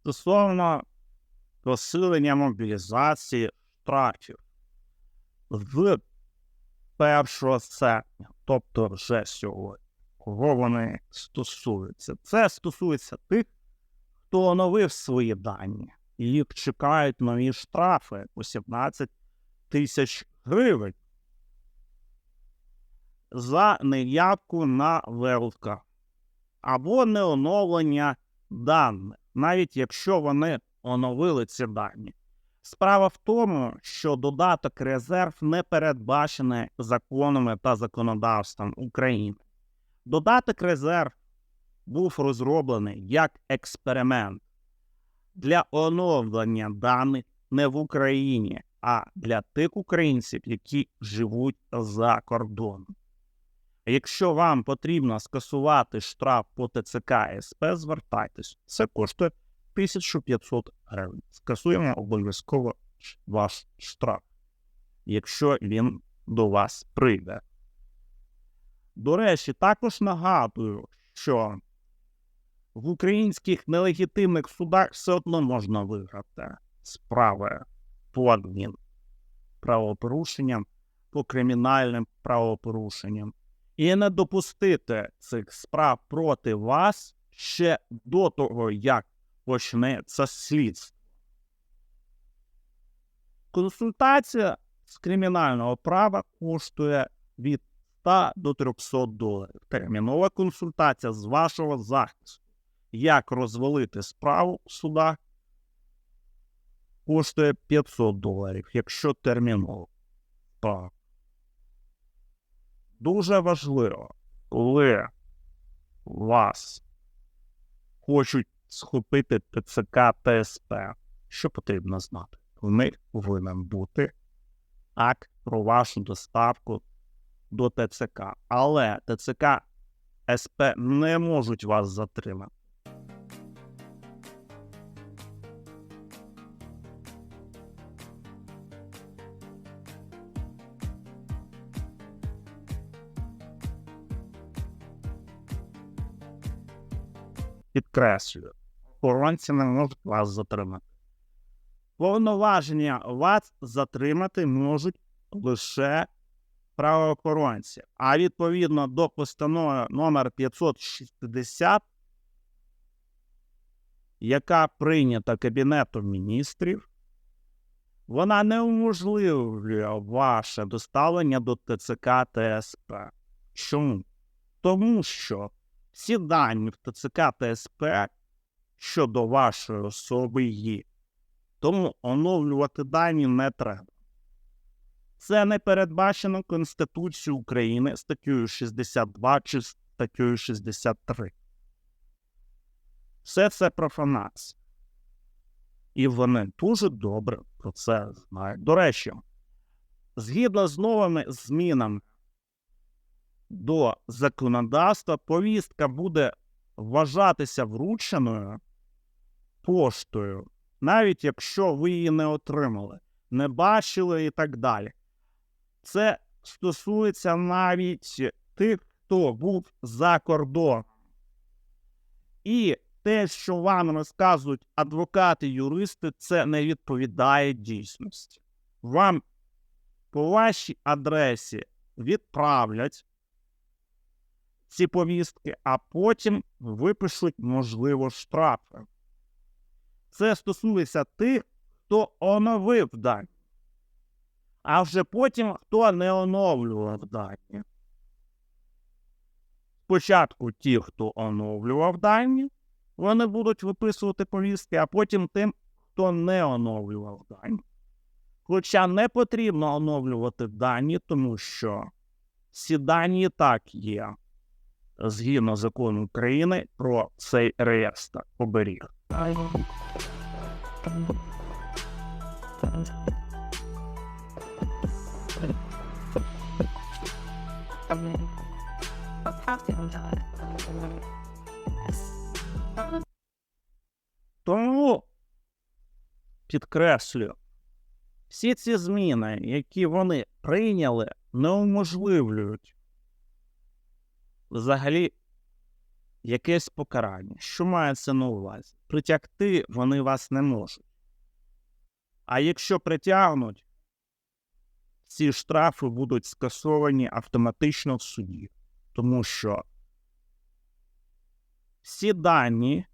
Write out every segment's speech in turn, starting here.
стосовно посилення мобілізації штрафів. З 1 серпня, тобто вже сьогодні, кого вони стосуються. Це стосується тих, хто оновив свої дані, і їх чекають нові штрафи по 17 тисяч гривень за неявку на ВЛК або неоновлення даних, навіть якщо вони оновили ці дані. Справа в тому, що додаток резерв не передбачений законами та законодавством України. Додаток резерв був розроблений як експеримент для оновлення даних не в Україні, а для тих українців, які живуть за кордоном. Якщо вам потрібно скасувати штраф по ТЦК СП, звертайтесь. Це коштує 1500 гривень. Скасуємо обов'язково ваш штраф, якщо він до вас прийде. До речі, також нагадую, що в українських нелегітимних судах все одно можна виграти справи по адмін правопорушенням, по кримінальним правопорушенням і не допустити цих справ проти вас ще до того, як почнеться слідство. Консультація з кримінального права коштує від 100 до 300 доларів. Термінова консультація з вашого захисту. Як розвалити справу в судах коштує 500 доларів, якщо терміново. Так. Дуже важливо, коли вас хочуть схопити ТЦК ТСП, що потрібно знати? В них повинен бути акт про вашу доставку до ТЦК. Але ТЦК СП не можуть вас затримати. Підкреслюю, охоронці не можуть вас затримати. Повноваження вас затримати можуть лише правоохоронці. А відповідно до постанови номер 560, яка прийнята Кабінетом міністрів, вона не уможливлює ваше доставлення до ТЦК ТСП. Чому? Тому що всі дані в ТЦК ТСП щодо вашої особи є. Тому оновлювати дані не треба. Це не передбачено Конституцією України статтею 62 чи статтею 63. Все це профанація. І вони дуже добре про це знають. До речі, згідно з новими змінами до законодавства, повістка буде вважатися врученою поштою, навіть якщо ви її не отримали, не бачили і так далі. Це стосується навіть тих, хто був за кордоном. І те, що вам розказують адвокати, юристи, це не відповідає дійсності. Вам по вашій адресі відправлять ці повістки, а потім випишуть, можливо, штрафи. Це стосується тих, хто оновив дані, а вже потім хто не оновлював дані. Спочатку ті, хто оновлював дані, вони будуть виписувати повістки, а потім тим, хто не оновлював дані. Хоча не потрібно оновлювати дані, тому що ці дані так є згідно закону України про цей реєстр оберіг. Тому підкреслюю, всі ці зміни, які вони прийняли, не уможливлюють взагалі якесь покарання. Що мається на увазі? притягти вони вас не можуть. А якщо притягнуть, ці штрафи будуть скасовані автоматично в суді, тому що всі дані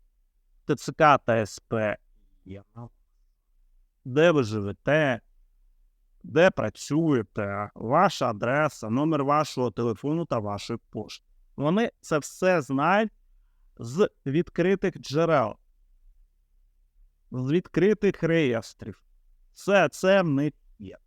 ТЦК та СП є, де ви живете, де працюєте, ваша адреса, номер вашого телефону та вашої пошти. Вони це все знають з відкритих джерел, з відкритих реєстрів. Все це в них є.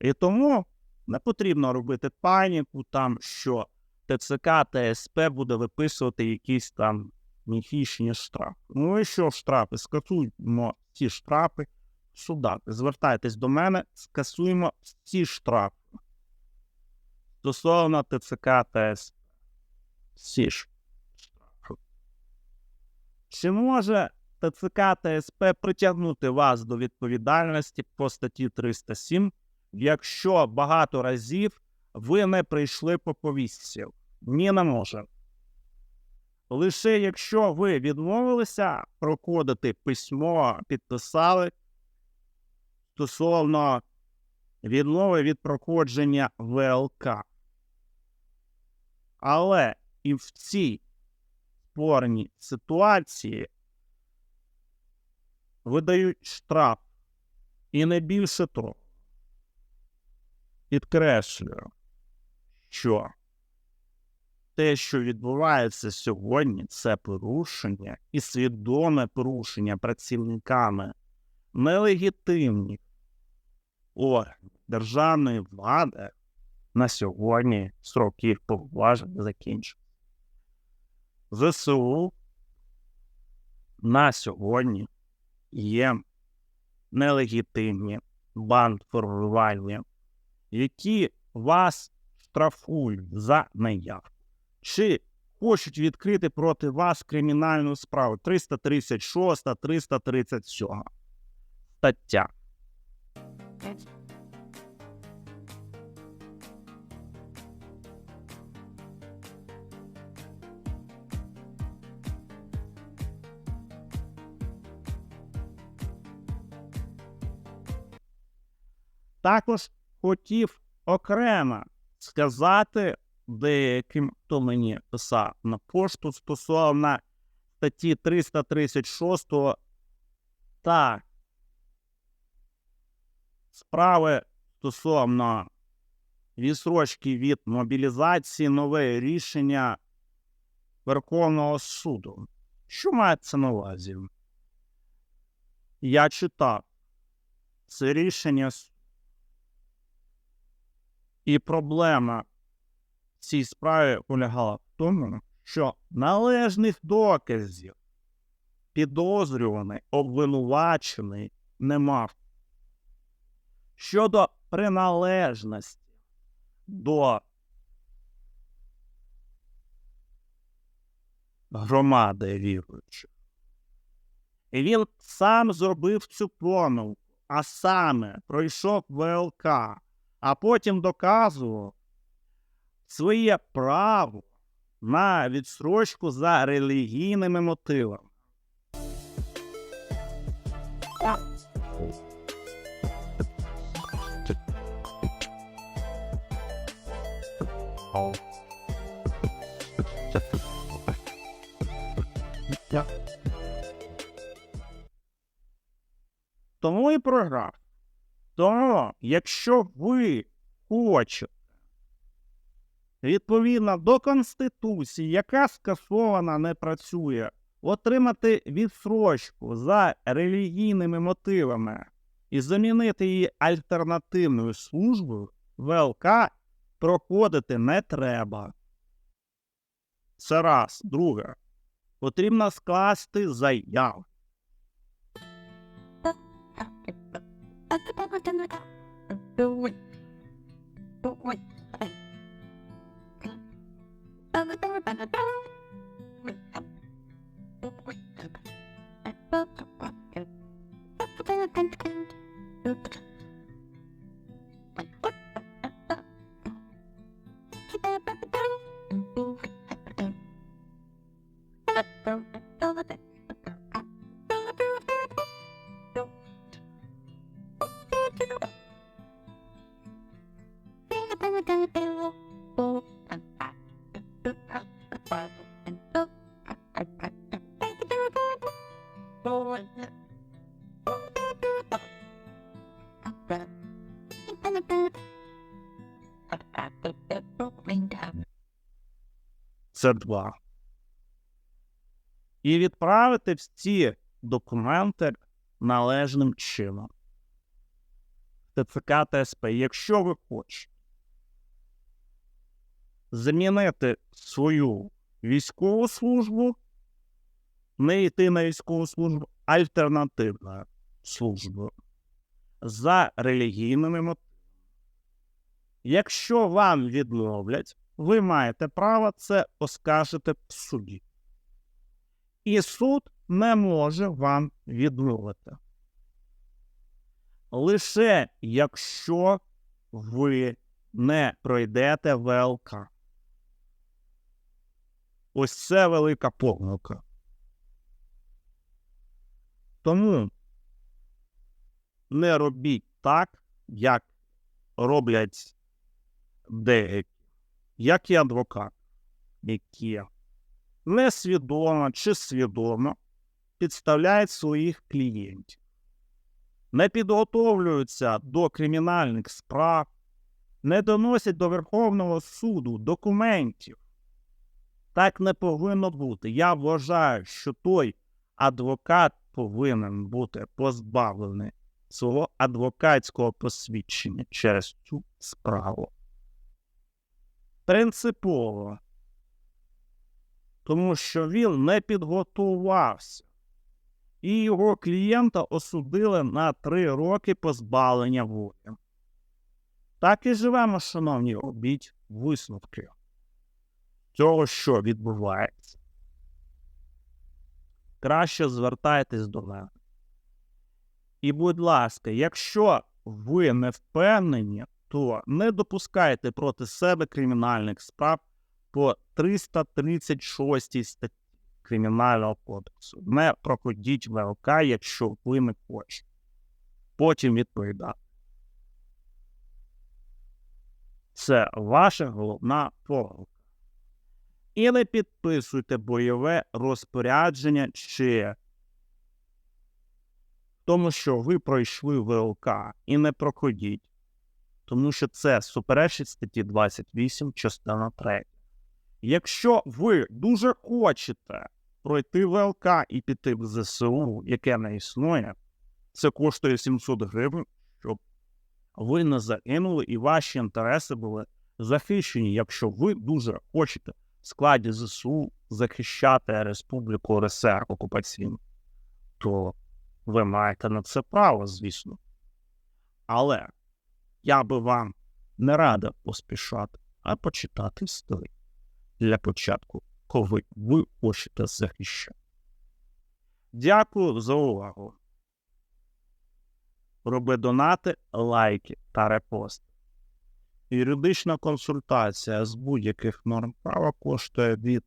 І тому не потрібно робити паніку, там, що ТЦК та СП буде виписувати якісь там міфічні штрафи. Ну і що штрафи? Скасуємо ці штрафи в. Звертайтесь до мене, скасуємо всі штрафи. Стосовно ТЦК та СП. Всі ж. Чи може ТЦК та СП притягнути вас до відповідальності по статті 307, якщо багато разів ви не прийшли по повістці? Ні, не може. Лише якщо ви відмовилися проходити письмо, підписали стосовно відмови від проходження ВЛК. Але і в цій спорній ситуації видають штраф. І не більше того. Підкреслюю, що те, що відбувається сьогодні, це порушення і свідоме порушення працівниками нелегітимних органів державної влади на сьогодні срок їх повноважень закінчено. ЗСУ на сьогодні є нелегітимні бандформування, які вас штрафують за неявку. Чи хочуть відкрити проти вас кримінальну справу 336, 337 стаття. Також хотів окремо сказати деяким, хто мені писав на пошту стосовно статті 336 та справи стосовно відсрочки від мобілізації нове рішення Верховного суду. Що мається на увазі? Я читав це рішення і проблема в цій справі полягала в тому, що належних доказів підозрюваний, обвинувачений не мав. Щодо приналежності до громади віруючих. І він сам зробив цю помилку, а саме пройшов ВЛК, а потім доказував своє право на відстрочку за релігійними мотивами. Тому і програв. Тому, якщо ви хочете відповідно до Конституції, яка скасована не працює, отримати відсрочку за релігійними мотивами і замінити її альтернативною службою, ВЛК проходити не треба. Це раз. Друге. Потрібно скласти заяву. あくたごたまだ。どうい。どうい。あぐたごたまだ。Це два. І відправити всі документи належним чином. ТЦК ТСП, якщо ви хочете замінити свою військову службу, не йти на військову службу, альтернативною службою за релігійними мотивами. Якщо вам відмовлять, ви маєте право це оскаржити в суді. І суд не може вам відмовити. Лише якщо ви не пройдете ВЛК. Ось це велика помилка. Тому не робіть так, як роблять деякі, як і адвокат, які несвідомо чи свідомо підставляють своїх клієнтів, не підготовлюються до кримінальних справ, не доносять до Верховного суду документів. Так не повинно бути. Я вважаю, що той адвокат повинен бути позбавлений свого адвокатського посвідчення через цю справу. Принципово. Тому що він не підготувався, і його клієнта осудили на три роки позбавлення волі. Так і живемо, шановні, робіть висновки цього, що відбувається. Краще звертайтесь до мене. І, будь ласка, якщо ви не впевнені, то не допускайте проти себе кримінальних справ по 336 статті Кримінального кодексу. Не проходіть ВЛК, якщо ви не хочете. Потім відповідати. Це ваша головна помилка. І не підписуйте бойове розпорядження ще. Тому, що ви пройшли ВЛК і не проходіть, тому що це суперечить статті 28 частина 3. Якщо ви дуже хочете пройти ВЛК і піти в ЗСУ, яке не існує, це коштує 700 гривень, щоб ви не загинули і ваші інтереси були захищені, якщо ви дуже хочете складі ЗСУ захищати Республіку РСР окупаційну, то ви маєте на це право, звісно. Але я би вам не радив поспішати, а почитати історію для початку, коли ви хочете захищати. Дякую за увагу. Роби донати, лайки та репости. Юридична консультація з будь-яких норм права коштує від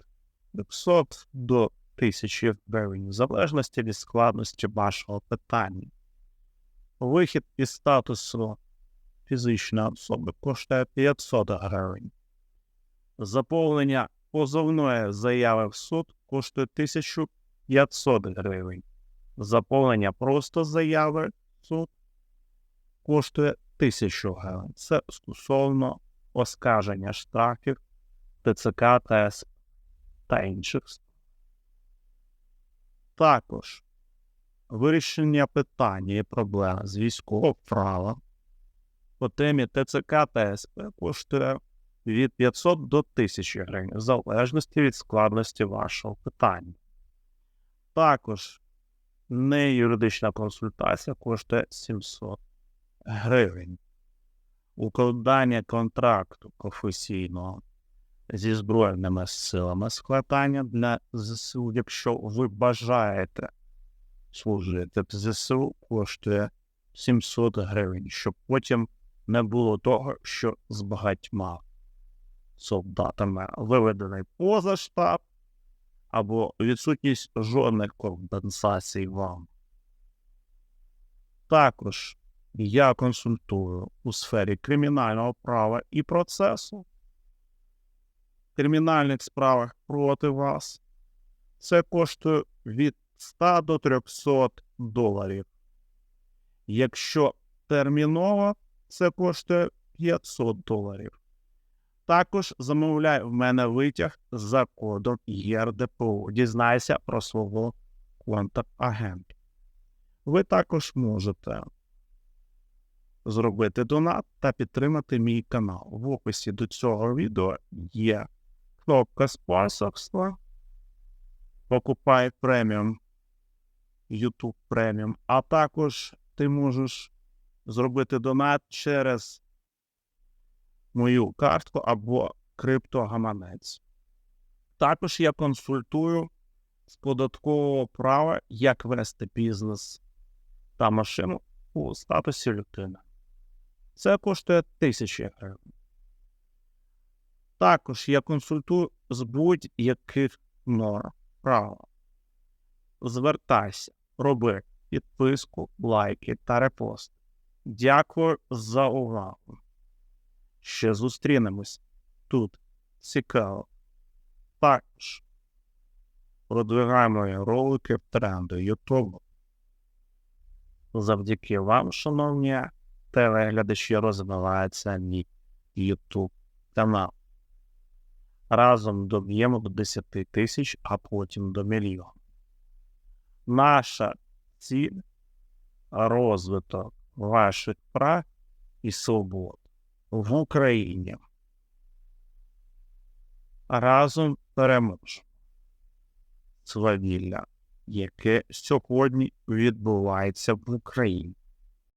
200 до 1000 гривень, в залежності від складності вашого питання. Вихід із статусу фізичної особи коштує 500 гривень. Заповнення позовної заяви в суд коштує 1500 гривень. Заповнення просто заяви в суд коштує 1000 гривень. Це стосовно оскарження штрафів ТЦК ТС та інших. Також вирішення питання і проблеми з військового права по темі ТЦК та СП коштує від 500 до 1000 гривень, в залежності від складності вашого питання. Також неюридична консультація коштує 700 гривень. Укладання контракту професійного зі Збройними силами складання для ЗСУ, якщо ви бажаєте служити в ЗСУ, коштує 700 гривень, щоб потім не було того, що з багатьма солдатами виведений поза штаб або відсутність жодних компенсацій вам. Також я консультую у сфері кримінального права і процесу. Кримінальних справах проти вас. Це коштує від 100 до 300 доларів. Якщо терміново, це коштує 500 доларів. Також замовляй в мене витяг за кодом ЄРДПУ. Дізнайся про свого контакт-агента. Ви також можете зробити донат та підтримати мій канал. В описі до цього відео є кнопка спонсорства. Покупай преміум YouTube преміум, а також ти можеш зробити донат через мою картку або криптогаманець. Також я консультую з податкового права, як вести бізнес та машину у статусі людини. Це коштує тисячі гривень. Також я консультую з будь-яких норм права. Звертайся, роби підписку, лайки та репости. Дякую за увагу. Ще зустрінемось тут. Цікаво. Також продвигаємо ролики в тренди YouTube. Завдяки вам, шановні телеглядачі, розвивається мій YouTube канал. Разом доб'ємо до 10 тисяч, а потім до мільйона. Наша ціль розвиток ваших прав і свобод в Україні. Разом переможемо свавілля, яке сьогодні відбувається в Україні.